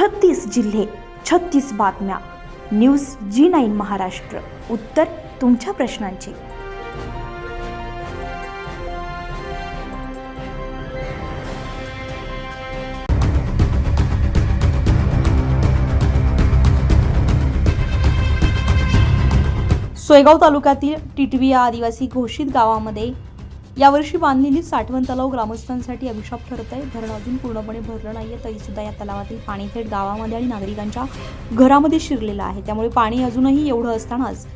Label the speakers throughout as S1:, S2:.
S1: छत्तीस जिल्हे छत्तीस बातम्या. News G nine Maharashtra. उत्तर तुमच्या प्रश्नांची. सोयगाव तालुक्यातील टिटवी या आदिवासी घोषित गावामध्ये यावर्षी बांधलेली साठवण तलाव ग्रामस्थांसाठी अभिशाप ठरत आहे. धरण अजून पूर्णपणे भरलं नाहीये तरी सुद्धा या तलावातील पाणी थेट गावामध्ये आणि नागरिकांच्या घरामध्ये शिरलेलं आहे. त्यामुळे पाणी अजूनही एवढं असतानाच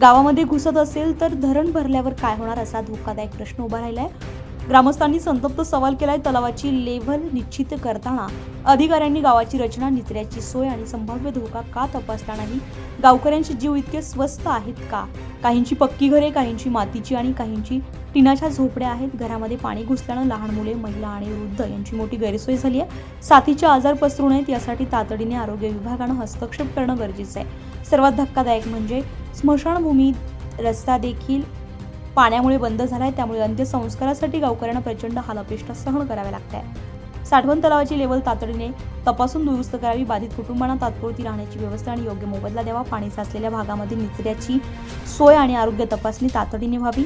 S1: गावामध्ये घुसत असेल तर धरण भरल्यावर काय होणार असा धोकादायक प्रश्न उभा राहिला आहे ग्रामस्थांनी संतप्त सवाल केलाय तलावाची लेव्हल निश्चित करताना अधिकाऱ्यांनी गावाची रचना निचऱ्याची सोय आणि संभाव्य धोका का तपासला नाही? गावकऱ्यांचे जीव इतके स्वस्त आहेत का? काहींची पक्की घरे काहींची मातीची आणि काहींची टिनाच्या झोपड्या आहेत. घरामध्ये पाणी घुसल्यानं लहान मुले महिला आणि वृद्ध यांची मोठी गैरसोय झाली आहे. साथीचे आजार पसरू नयेत यासाठी तातडीने आरोग्य विभागानं हस्तक्षेप करणं गरजेचं आहे. सर्वात धक्कादायक म्हणजे स्मशानभूमीत रस्ता देखील पाण्यामुळे बंद झालाय त्यामुळे अंत्यसंस्कारासाठी गावकऱ्यांना प्रचंड हालापेष्टा सहन कराव्या लागत आहे साठवण तलावाची लेवल तातडीने तपासून दुरुस्त करावी बाधित कुटुंबांना तात्पुरती राहण्याची व्यवस्था आणि योग्य मोबदला द्यावा पाणी साचलेल्या भागामध्ये निचऱ्याची सोय आणि आरोग्य तपासणी तातडीने व्हावी.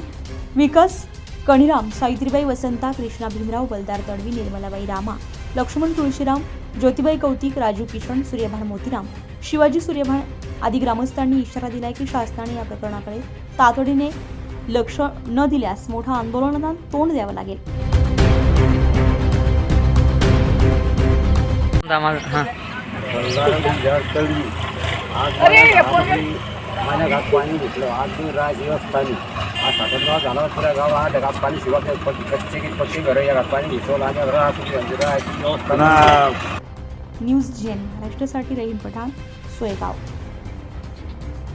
S1: विकास कणिराम सावित्रीबाई वसंता कृष्णा भीमराव बलदार तडवी निर्मलाबाई रामा लक्ष्मण तुळशीराम ज्योतिबाई कौतिक राजू किशन सूर्यभान मोतीराम शिवाजी सूर्यभान आदी ग्रामस्थांनी इशारा दिलाय की शासनाने या प्रकरणाकडे तातडीने लक्ष न दिल्यास मोठं आंदोलनाला तोंड द्यावं लागेल
S2: दामा हां
S3: तळी आज माझ्या माझ्या घरात पाणी घेतलं आज दोन राज पाणी आज झाला पुऱ्या गाव आठ पाणी घर या पाणी आणि.
S1: न्यूज जेन महाराष्ट्रासाठी रहीम पठाण सोयगाव